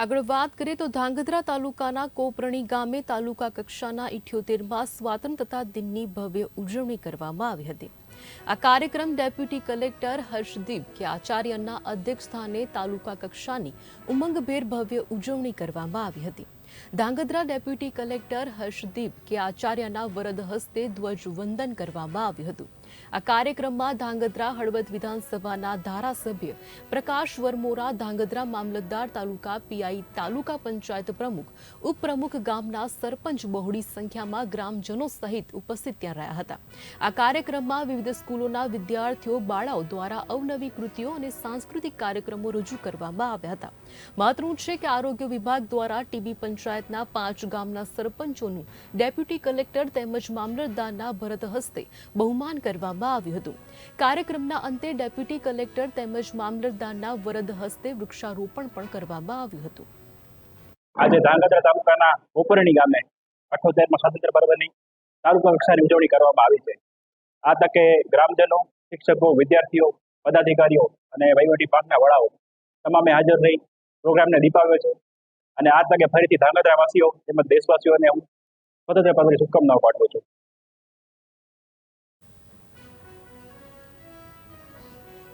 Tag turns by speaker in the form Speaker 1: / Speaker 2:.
Speaker 1: આગળ વાત કરીએ તો ધાંગધ્રા તાલુકાના કોપરણી ગામે તાલુકા કક્ષાના ઇઠ્યોતેરમાં સ્વાતંત્રતા દિનની ભવ્ય ઉજવણી કરવામાં આવી હતી. આ કાર્યક્રમ ડેપ્યુટી કલેક્ટર હર્ષદીપ કે આચાર્યના અધ્યક્ષસ્થાને તાલુકા કક્ષાની ઉમંગભેર ભવ્ય ઉજવણી કરવામાં આવી હતી. ધાંગધ્રા ડેપ્યુટી કલેક્ટર હર્ષદીપ કે આચાર્યના વરદ હસ્તે ધ્વજવંદન કરવામાં આવ્યું હતું. આ કાર્યક્રમમાં ધાંગધ્રા હળવદ વિધાનસભાના ધારાસભ્ય પ્રકાશ વરમોરા ધાંગધ્રા મામલતદાર તાલુકા પીઆઈ તાલુકા પંચાયત પ્રમુખ, ઉપપ્રમુખ ગામના સરપંચ બહોળી સંખ્યામાં ગ્રામજનો સહિત ઉપસ્થિત ત્યાં રહ્યા હતા. આ કાર્યક્રમમાં વિવિધ સ્કૂલોના વિદ્યાર્થીઓ, બાળાઓ દ્વારા અવનવી કૃતિઓ અને સાંસ્કૃતિક કાર્યક્રમો રજૂ કરવામાં આવ્યા હતા. મહત્વનું છે કે આરોગ્ય વિભાગ દ્વારા ટીબી પંચાયતના પાંચ ગામના સરપંચોનું ડેપ્યુટી કલેક્ટર તેમજ મામલતદારના ભરત હસ્તે બહુમાન કરવામાં આવ્યું હતું. કાર્યક્રમના અંતે ડેપ્યુટી કલેક્ટર તેમજ મામલતદારના વરદ હસ્તે વૃક્ષારોપણ પણ કરવામાં આવ્યું હતું.
Speaker 2: આજે ધાંગધ્રા તાલુકાના ઉપરણી ગામે અઠોતેરમાં સ્વાતંત્ર્ય પર્વની તાલુકા કક્ષાની ઉજવણી કરવામાં આવી છે. આ તકે ગ્રામજનો, શિક્ષકો, વિદ્યાર્થીઓ, પદાધિકારીઓ અને વહીવટી પાંચના વડાઓ તમામે હાજર રહી પ્રોગ્રામને દીપાવ્યો છે. અને આ તકે ફરીથી ધાંગધ્રા વાસીઓ તેમજ દેશવાસીઓને હું સ્વતંત્ર પર્વની શુભકામનાઓ પાઠવું છું.